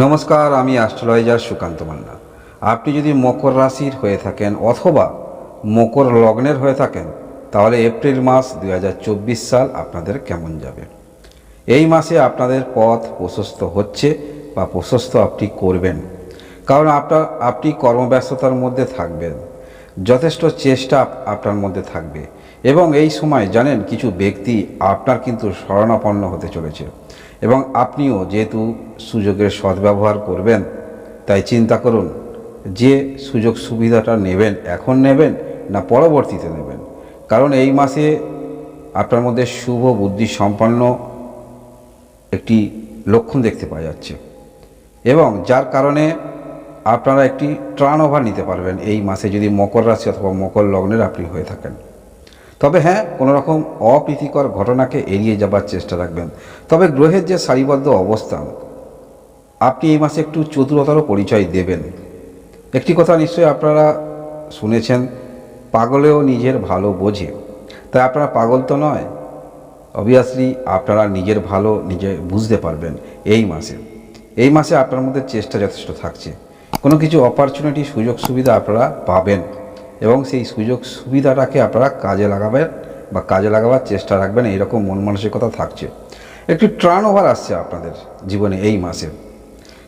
নমস্কার, আমি অ্যাস্ট্রোলজার সুকান্ত মান্না। আপনি যদি মকর রাশির হয়ে থাকেন অথবা মকর লগ্নের হয়ে থাকেন, তাহলে এপ্রিল মাস দুই হাজার চব্বিশ সাল আপনাদের কেমন যাবে? এই মাসে আপনাদের পথ প্রশস্ত হচ্ছে বা প্রশস্ত আপনি করবেন। কারণ আপনার আপনি কর্মব্যস্ততার মধ্যে থাকবেন। যথেষ্ট চেষ্টা আপনার মধ্যে থাকবে। এবং এই সময় জানেন, কিছু ব্যক্তি আপনার কিন্তু শরণাপন্ন হতে চলেছে। এবং আপনিও যেহেতু সুযোগের সদ্ব্যবহার করবেন, তাই চিন্তা করুন, যে সুযোগ সুবিধাটা নেবেন, এখন নেবেন না পরবর্তীতে নেবেন। কারণ এই মাসে আপনার মধ্যে শুভ বুদ্ধি সম্পন্ন একটি লক্ষণ দেখতে পাওয়া যাচ্ছে। এবং যার কারণে আপনারা একটি ট্রান ওভার নিতে পারবেন এই মাসে যদি মকর রাশি অথবা মকর লগ্নের আপনি হয়ে থাকেন। তবে হ্যাঁ কোনো রকম অপ্রীতিকর ঘটনাকে এড়িয়ে যাবার চেষ্টা রাখবেন। তবে গ্রহের যে সারিবদ্ধ অবস্থান, আপনি এই মাসে একটু চতুরতারও পরিচয় দেবেন। একটি কথা নিশ্চয়ই আপনারা শুনেছেন, পাগলেও নিজের ভালো বোঝে। তাই আপনারা পাগল তো নয় অবভিয়াসলি আপনারা নিজের ভালো নিজে বুঝতে পারবেন এই মাসে। এই মাসে আপনার মধ্যে চেষ্টা যথেষ্ট থাকছে। কোনো কিছু অপরচুনিটি সুযোগ সুবিধা আপনারা পাবেন। এবং সেই সুযোগ সুবিধাটাকে আপনারা কাজে লাগাবেন বা কাজে লাগাবার চেষ্টা রাখবেন, এইরকম মন মানসিকতা থাকছে। একটি ট্রান ওভার আসছে আপনাদের জীবনে এই মাসে।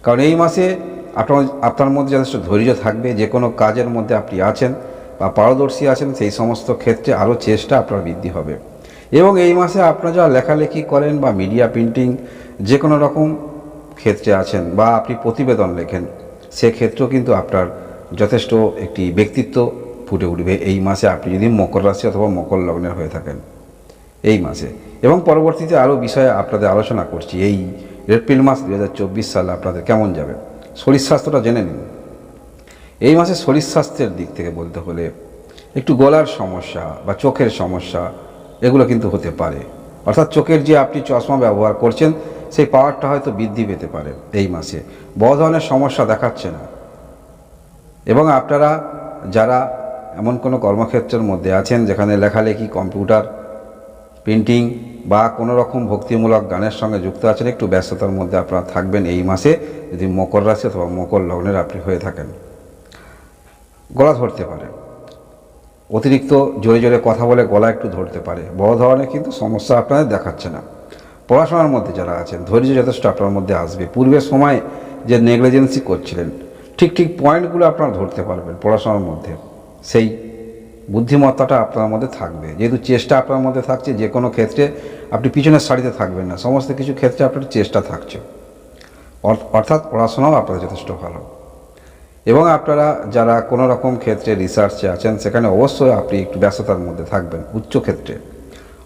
কারণ এই মাসে আপনার আপনার মধ্যে যথেষ্ট ধৈর্য থাকবে যে কোনো কাজের মধ্যে আপনি আছেন বা পারদর্শী আছেন, সেই সমস্ত ক্ষেত্রে আরও চেষ্টা আপনার বৃদ্ধি হবে। এবং এই মাসে আপনারা যা লেখালেখি করেন বা মিডিয়া প্রিন্টিং যে কোনো রকম ক্ষেত্রে আছেন বা আপনি প্রতিবেদন লেখেন, সেক্ষেত্রেও কিন্তু আপনার যথেষ্ট একটি ব্যক্তিত্ব ফুটে উঠবে। এই মাসে আপনি যদি মকর রাশি অথবা মকর লগ্নের হয়ে থাকেন, এই মাসে। এবং পরবর্তীতে আরও বিষয়ে আপনাদের আলোচনা করছি। এই এপ্রিল মাস দু হাজার চব্বিশ সালে আপনাদের কেমন যাবে? শরীর স্বাস্থ্যটা জেনে নিন। এই মাসে শরীর স্বাস্থ্যের দিক থেকে বলতে হলে একটু গলার সমস্যা বা চোখের সমস্যা, এগুলো কিন্তু হতে পারে। অর্থাৎ চোখের যে আপনি চশমা ব্যবহার করছেন, সেই পাওয়ারটা হয়তো বৃদ্ধি পেতে পারে এই মাসে। বড় ধরনের সমস্যা দেখাচ্ছে না। এবং আপনারা যারা এমন কোনো কর্মক্ষেত্রের মধ্যে আছেন যেখানে লেখালেখি, কম্পিউটার, প্রিন্টিং বা কোনো রকম ভক্তিমূলক গানের সঙ্গে যুক্ত আছেন, একটু ব্যস্ততার মধ্যে আপনারা থাকবেন এই মাসে, যদি মকর রাশি অথবা মকর লগ্নের আপনি হয়ে থাকেন। গলা ধরতে পারে। অতিরিক্ত জোরে জোরে কথা বলে গলা একটু ধরতে পারে। বড় ধরনের কিন্তু সমস্যা আপনাদের দেখাচ্ছে না। পড়াশোনার মধ্যে যারা আছেন, ধৈর্য যথেষ্ট আপনার মধ্যে আসবে। পূর্বের সময় যে নেগলিজেন্সি করছিলেন, ঠিক ঠিক পয়েন্টগুলো আপনারা ধরতে পারবেন পড়াশোনার মধ্যে। সেই বুদ্ধিমত্তাটা আপনার মধ্যে থাকবে। যেহেতু চেষ্টা আপনার মধ্যে থাকছে, যে কোনো ক্ষেত্রে আপনি পিছনের সারিতে থাকবেন না। সমস্ত কিছু ক্ষেত্রে আপনার চেষ্টা থাকছে। অর- অর্থাৎ পড়াশোনাও আপনাদের যথেষ্ট ভালো। এবং আপনারা যারা কোনো রকম ক্ষেত্রে রিসার্চে আছেন, সেখানে অবশ্যই আপনি একটু ব্যস্ততার মধ্যে থাকবেন। উচ্চ ক্ষেত্রে,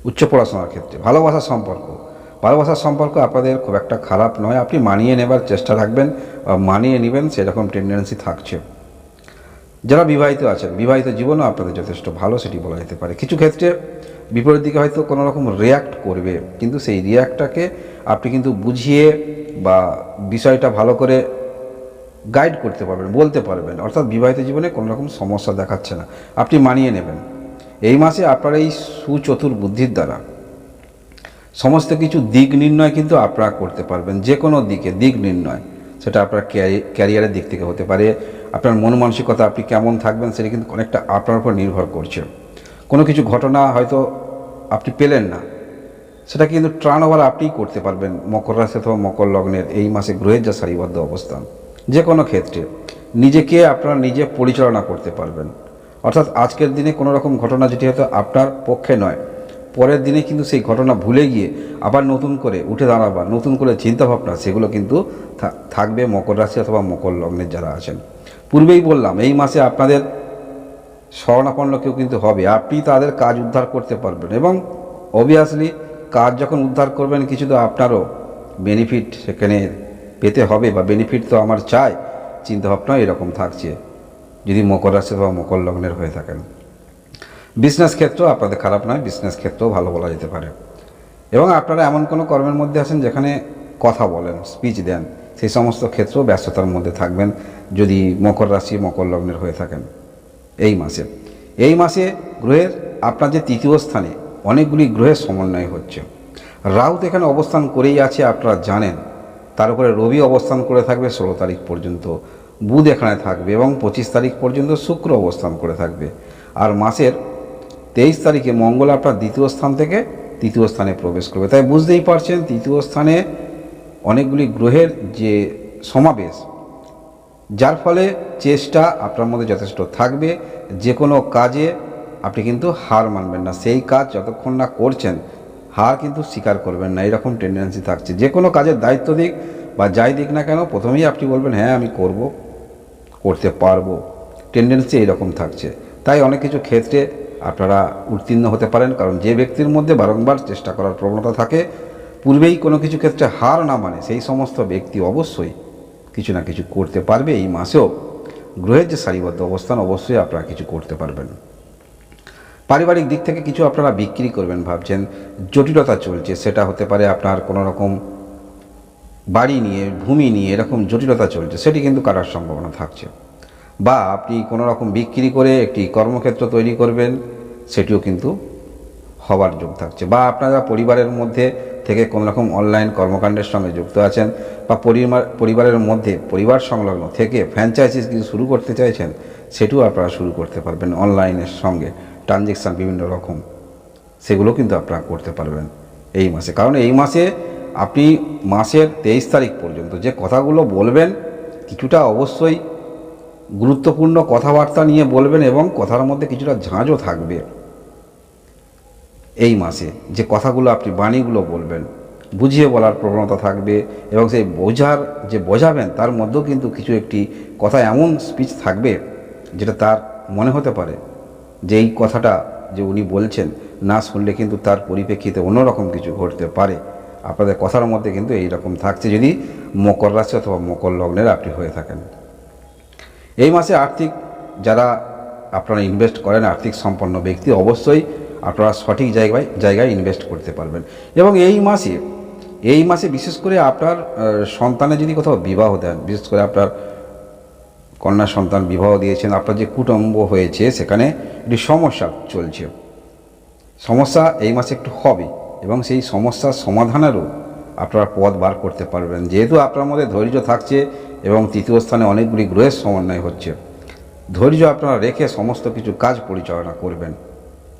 উচ্চ পড়াশোনার ক্ষেত্রে। ভালোবাসার সম্পর্ক ভালোবাসার সম্পর্ক আপনাদের খুব একটা খারাপ নয়। আপনি মানিয়ে নেবার চেষ্টা রাখবেন মানিয়ে নেবেন সেরকম টেন্ডেন্সি থাকছে। যারা বিবাহিত আছেন, বিবাহিত জীবনও আপনাদের যথেষ্ট ভালো, সেটি বলা যেতে পারে। কিছু ক্ষেত্রে বিপরীত দিকে হয়তো কোনো রকম রিয়াক্ট করবে, কিন্তু সেই রিয়াক্টটাকে আপনি কিন্তু বুঝিয়ে বা বিষয়টা ভালো করে গাইড করতে পারবেন, বলতে পারবেন। অর্থাৎ বিবাহিত জীবনে কোনো রকম সমস্যা দেখাচ্ছে না। আপনি মানিয়ে নেবেন। এই মাসে আপনার এই সুচতুর বুদ্ধির দ্বারা সমস্ত কিছু দিক নির্ণয় কিন্তু আপনারা করতে পারবেন। যে কোনো দিকে দিক নির্ণয়, সেটা আপনার ক্যারিয়ারের দিক থেকে হতে পারে আপনার মন মানসিকতা আপনি কেমন থাকবেন সেটা কিন্তু অনেকটা আপনার উপর নির্ভর করছে। কোনো কিছু ঘটনা হয়তো আপনি পেলেন না, সেটা কিন্তু ট্রান ওভার আপনিই করতে পারবেন মকর রাশি অথবা মকর লগ্নের এই মাসে গ্রহের যা সারিবদ্ধ অবস্থান। যে কোনো ক্ষেত্রে নিজেকে আপনারা নিজে পরিচালনা করতে পারবেন। অর্থাৎ আজকের দিনে কোনো রকম ঘটনা যেটি হয়তো আপনার পক্ষে নয়, পরের দিনে কিন্তু সেই ঘটনা ভুলে গিয়ে আবার নতুন করে উঠে দাঁড়াবার, নতুন করে চিন্তাভাবনা, সেগুলো কিন্তু থাকবে মকর রাশি অথবা মকর লগ্নের যারা আছেন। পূর্বেই বললাম, এই মাসে আপনাদের শরণাপন্ন কেউ কিন্তু হবে। আপনি তাদের কাজ উদ্ধার করতে পারবেন এবং অবভিয়াসলি কাজ যখন উদ্ধার করবেন, কিছু তো আপনারও বেনিফিট সেখানে পেতে হবে বা বেনিফিট তো আমার চাই। চিন্তাভাবনা এরকম থাকছে, যদি মকর রাশি বা মকর লগ্নের হয়ে থাকেন। বিজনেস ক্ষেত্র আপনাদের খারাপ নয় বিজনেস ক্ষেত্রেও ভালো বলা যেতে পারে। এবং আপনারা এমন কোনো কর্মের মধ্যে আছেন যেখানে কথা বলেন স্পিচ দেন। সেই সমস্ত ক্ষেত্রেও ব্যস্ততার মধ্যে থাকবেন যদি মকর রাশি মকর লগ্নের হয়ে থাকেন। এই মাসে। এই মাসে গ্রহের আপনার যে তৃতীয় স্থানে অনেকগুলি গ্রহের সমন্বয় হচ্ছে। রাহুত এখানে অবস্থান করেই আছে, আপনারা জানেন। তার উপরে রবি অবস্থান করে থাকবে, ষোলো তারিখ পর্যন্ত। বুধ এখানে থাকবে এবং পঁচিশ তারিখ পর্যন্ত শুক্র অবস্থান করে থাকবে। আর মাসের তেইশ তারিখে মঙ্গল আপনার দ্বিতীয় স্থান থেকে তৃতীয় স্থানে প্রবেশ করবে। তাই বুঝতেই পারছেন, তৃতীয় স্থানে অনেকগুলি গ্রহের যে সমাবেশ, যার ফলে চেষ্টা আপনার মধ্যে যথেষ্ট থাকবে, যে কোনো কাজে আপনি কিন্তু হার মানবেন না। সেই কাজ যতক্ষণ না করছেন, হার কিন্তু স্বীকার করবেন না। এরকম টেন্ডেন্সি থাকছে। যে কোনো কাজের দায়িত্ব দিক বা যাই দিক না কেন, প্রথমেই আপনি বলবেন হ্যাঁ আমি করব, করতে পারব। টেন্ডেন্সি এইরকম থাকছে। তাই অনেক কিছু ক্ষেত্রে আপনারা উত্তীর্ণ হতে পারেন, কারণ যে ব্যক্তির মধ্যে বারংবার চেষ্টা করার প্রবণতা থাকে পূর্বেই কোনো কিছু ক্ষেত্রে হার না মানে সেই সমস্ত ব্যক্তি অবশ্যই কিছু না কিছু করতে পারবে এই মাসেও। গ্রহের যে সারিবদ্ধ অবস্থান, অবশ্যই আপনারা কিছু করতে পারবেন। পারিবারিক দিক থেকে কিছু আপনারা বিক্রি করবেন ভাবছেন, জটিলতা চলছে, সেটা হতে পারে আপনার কোনো রকম বাড়ি নিয়ে, ভূমি নিয়ে এরকম জটিলতা চলছে, সেটি কিন্তু কাটার সম্ভাবনা থাকছে। বা আপনি কোনো রকম বিক্রি করে একটি কর্মক্ষেত্র তৈরি করবেন, সেটিও কিন্তু হবার যোগ থাকছে। বা আপনারা পরিবারের মধ্যে থেকে কোনো রকম অনলাইন কর্মকাণ্ডের সঙ্গে যুক্ত আছেন বা পরিবার পরিবারের মধ্যে পরিবার সংলগ্ন থেকে ফ্র্যাঞ্চাইজিস কিছু শুরু করতে চাইছেন, সেটিও আপনারা শুরু করতে পারবেন অনলাইনের সঙ্গে। ট্রানজেকশান বিভিন্ন রকম, সেগুলো কিন্তু আপনারা করতে পারবেন এই মাসে। কারণ এই মাসে আপনি মাসের তেইশ তারিখ পর্যন্ত যে কথাগুলো বলবেন, কিছুটা অবশ্যই গুরুত্বপূর্ণ কথাবার্তা নিয়ে বলবেন এবং কথার মধ্যে কিছুটা ঝাঁঝও থাকবে। এই মাসে যে কথাগুলো আপনি বাণীগুলো বলবেন, বুঝিয়ে বলার প্রবণতা থাকবে এবং সেই বোঝার, যে বোঝাবেন তার মধ্যেও কিন্তু কিছু একটি কথা এমন স্পিচ থাকবে যেটা তার মনে হতে পারে যে এই কথাটা যে উনি বলছেন না শুনলে কিন্তু তার পরিপ্রেক্ষিতে অন্যরকম কিছু ঘটতে পারে। আপনাদের কথার মধ্যে কিন্তু এই রকম থাকছে যদি মকর রাশি অথবা মকর লগ্নের আপনি হয়ে থাকেন। এই মাসে আর্থিক, যারা আপনারা ইনভেস্ট করেন, আর্থিক সম্পন্ন ব্যক্তি, অবশ্যই আপনারা সঠিক জায়গায় জায়গায় ইনভেস্ট করতে পারবেন। এবং এই মাসে এই মাসে বিশেষ করে আপনার আহ, সন্তানের যদি কোথাও বিবাহ দেন বিশেষ করে আপনার কন্যা সন্তান বিবাহ দিয়েছেন আপনার যে কুটুম্ব হয়েছে সেখানে একটি সমস্যা চলছে। সমস্যা এই মাসে একটু হবে এবং সেই সমস্যার সমাধানেরও আপনারা পথ বার করতে পারবেন। যেহেতু আপনার মধ্যে ধৈর্য থাকছে এবং তৃতীয় স্থানে অনেকগুলি গ্রহের সমন্বয় হচ্ছে ধৈর্য আপনারা রেখে সমস্ত কিছু কাজ পরিচালনা করবেন।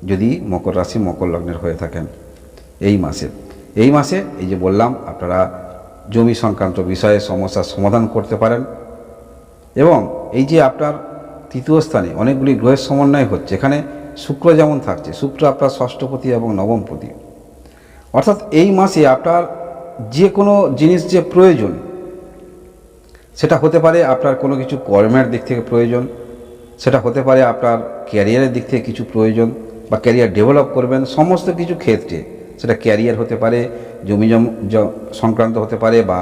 যদি মকর রাশি মকর লগ্নের হয়ে থাকেন, এই মাসে। এই মাসে, এই যে বললাম, আপনারা জমি সংক্রান্ত বিষয়ে সমস্যার সমাধান করতে পারেন। এবং এই যে আপনার তৃতীয় স্থানে অনেকগুলি গ্রহের সমন্বয় হচ্ছে, এখানে শুক্র যেমন থাকছে, শুক্র আপনার ষষ্ঠপতি এবং নবমপতি। অর্থাৎ এই মাসে আপনার যে কোনো জিনিস যে প্রয়োজন, সেটা হতে পারে আপনার কোনো কিছু কর্মের দিক থেকে প্রয়োজন, সেটা হতে পারে আপনার ক্যারিয়ারের দিক থেকে কিছু প্রয়োজন বা ক্যারিয়ার ডেভেলপ করবেন, সমস্ত কিছু ক্ষেত্রে সেটা ক্যারিয়ার হতে পারে, জমি সংক্রান্ত হতে পারে বা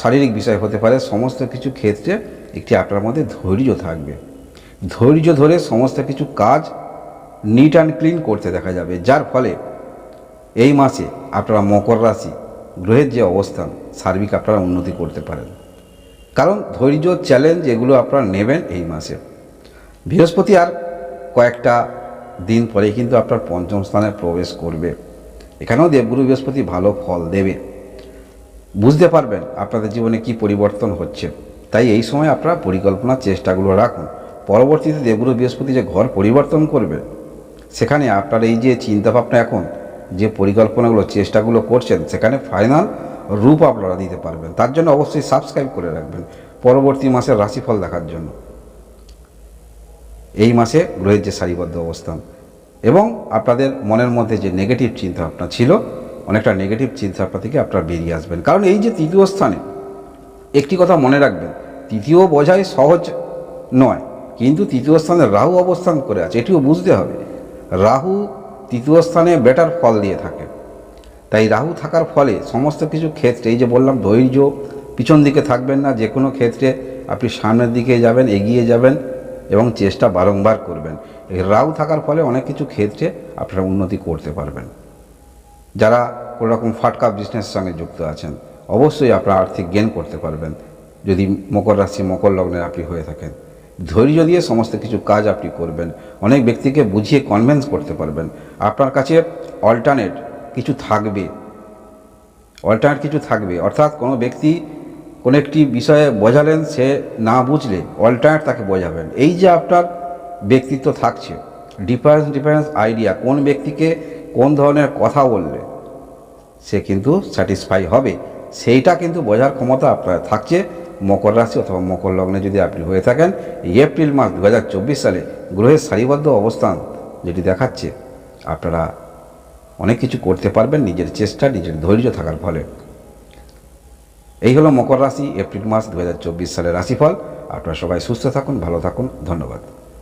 শারীরিক বিষয় হতে পারে, সমস্ত কিছু ক্ষেত্রে একটি আপনার মধ্যে ধৈর্য থাকবে। ধৈর্য ধরে সমস্ত কিছু কাজ নিট অ্যান্ড ক্লিন করতে দেখা যাবে, যার ফলে এই মাসে আপনারা মকর রাশি গ্রহের যে অবস্থান, সার্বিক আপনারা উন্নতি করতে পারেন। কারণ ধৈর্য চ্যালেঞ্জ এগুলো আপনারা নেবেন এই মাসে। বৃহস্পতি আর কয়েকটা দিন পরে কিন্তু আপনার পঞ্চম স্থানে প্রবেশ করবে। এখানেও দেবগুরু বৃহস্পতি ভালো ফল দেবে। বুঝতে পারবেন আপনাদের জীবনে কি পরিবর্তন হচ্ছে। তাই এই সময় আপনারা পরিকল্পনার চেষ্টাগুলো রাখুন। পরবর্তীতে দেবগুরু বৃহস্পতি যে ঘর পরিবর্তন করবে, সেখানে আপনার এই যে চিন্তাভাবনা এখন, যে পরিকল্পনাগুলো, চেষ্টাগুলো করছেন, সেখানে ফাইনাল রূপ আপনারা দিতে পারবেন। তার জন্য অবশ্যই সাবস্ক্রাইব করে রাখবেন। পরবর্তী মাসের রাশিফল দেখার জন্য। এই মাসে গ্রহের যে সারিবদ্ধ অবস্থান। এবং আপনাদের মনের মধ্যে যে নেগেটিভ চিন্তা চিন্তাভাবনা ছিল, অনেকটা নেগেটিভ চিন্তা চিন্তাভাবনা থেকে আপনারা বেরিয়ে আসবেন। কারণ এই যে তৃতীয় স্থানে, একটি কথা মনে রাখবেন, তৃতীয় বোঝাই সহজ নয়, কিন্তু তৃতীয় স্থানে রাহু অবস্থান করে আছে, এটিও বুঝতে হবে। রাহু তৃতীয় স্থানে বেটার ফল দিয়ে থাকে। তাই রাহু থাকার ফলে সমস্ত কিছু ক্ষেত্রে, এই যে বললাম ধৈর্য, পিছন দিকে থাকবেন না যে কোনো ক্ষেত্রে আপনি সামনের দিকে যাবেন, এগিয়ে যাবেন এবং চেষ্টা বারংবার করবেন। রাহু থাকার ফলে অনেক কিছু ক্ষেত্রে আপনারা উন্নতি করতে পারবেন। যারা কোনো রকম ফাটকা বিজনেসের সঙ্গে যুক্ত আছেন, অবশ্যই আপনারা আর্থিক গেন করতে পারবেন। যদি মকর রাশি, মকর লগ্নের আপনি হয়ে থাকেন, ধৈর্য দিয়ে সমস্ত কিছু কাজ আপনি করবেন। অনেক ব্যক্তিকে বুঝিয়ে কনভেন্স করতে পারবেন। আপনার কাছে অল্টারনেট কিছু থাকবে। অল্টারনেট কিছু থাকবে। অর্থাৎ কোনো ব্যক্তি কোনো একটি বিষয়ে বোঝালেন, সে না বুঝলে অল্টারনেট তাকে বোঝাবেন। এই যে আপনার ব্যক্তিত্ব থাকছে ডিফারেন্স ডিফারেন্স আইডিয়া কোন ব্যক্তিকে কোন ধরনের কথা বললে সে কিন্তু স্যাটিসফাই হবে, সেইটা কিন্তু বোঝার ক্ষমতা আপনার থাকছে মকর রাশি অথবা মকর লগ্নে যদি আপনি হয়ে থাকেন। এপ্রিল মাস দু হাজার চব্বিশ সালে গ্রহের সারিবদ্ধ অবস্থান যেটি দেখাচ্ছে, আপনারা অনেক কিছু করতে পারবেন, নিজের চেষ্টা, নিজের ধৈর্য থাকার ফলে। এই হলো মকর রাশি, এপ্রিল মাস দু হাজার চব্বিশ সালের রাশিফল। আপনারা সবাই সুস্থ থাকুন, ভালো থাকুন, ধন্যবাদ।